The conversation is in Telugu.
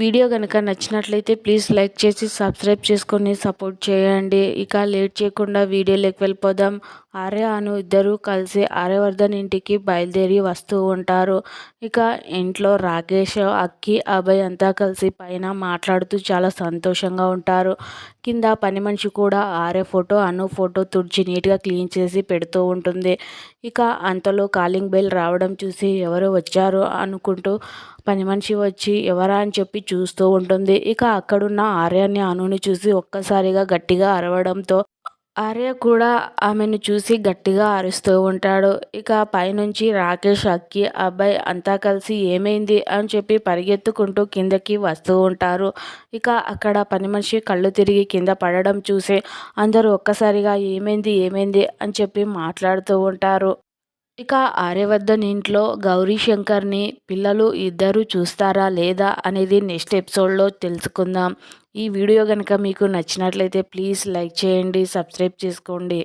వీడియో కనుక నచ్చినట్లయితే ప్లీజ్ లైక్ చేసి సబ్స్క్రైబ్ చేసుకొని సపోర్ట్ చేయండి. ఇక లేట్ చేయకుండా వీడియోలోకి వెళ్ళిపోదాం. ఆర్య అను ఇద్దరు కలిసి ఆర్యవర్ధన్ ఇంటికి బయలుదేరి వస్తూ ఉంటారు. ఇక ఇంట్లో రాకేష్ అక్కి అభయ్ అంతా కలిసి పైన మాట్లాడుతూ చాలా సంతోషంగా ఉంటారు. కింద పని మనిషి కూడా ఆర్య ఫోటో అను ఫోటో తుడిచి నీట్గా క్లీన్ చేసి పెడుతూ ఉంటుంది. ఇక అంతలో కాలింగ్ బెల్ రావడం చూసి ఎవరు వచ్చారు అనుకుంటూ పని మనిషి వచ్చి ఎవరా అని చెప్పి చూస్తూ ఉంటుంది. ఇక అక్కడున్న ఆర్యాన్ని అనుని చూసి ఒక్కసారిగా గట్టిగా అరవడంతో ఆర్య కూడా ఆమెను చూసి గట్టిగా అరుస్తూ ఉంటాడు. ఇక పైనుంచి రాకేష్ అక్కి అబ్బాయి అంతా కలిసి ఏమైంది అని చెప్పి పరిగెత్తుకుంటూ కిందకి వస్తూ ఉంటారు. ఇక అక్కడ పని మనిషి కళ్ళు తిరిగి కింద పడడం చూసి అందరూ ఒక్కసారిగా ఏమైంది ఏమైంది అని చెప్పి మాట్లాడుతూ ఉంటారు. ఇక ఆర్యవర్ధన్ ఇంట్లో గౌరీ శంకర్ని పిల్లలు ఇద్దరు చూస్తారా లేదా అనేది నెక్స్ట్ ఎపిసోడ్లో తెలుసుకుందాం. ఈ వీడియో కనుక మీకు నచ్చినట్లయితే ప్లీజ్ లైక్ చేయండి సబ్స్క్రైబ్ చేసుకోండి.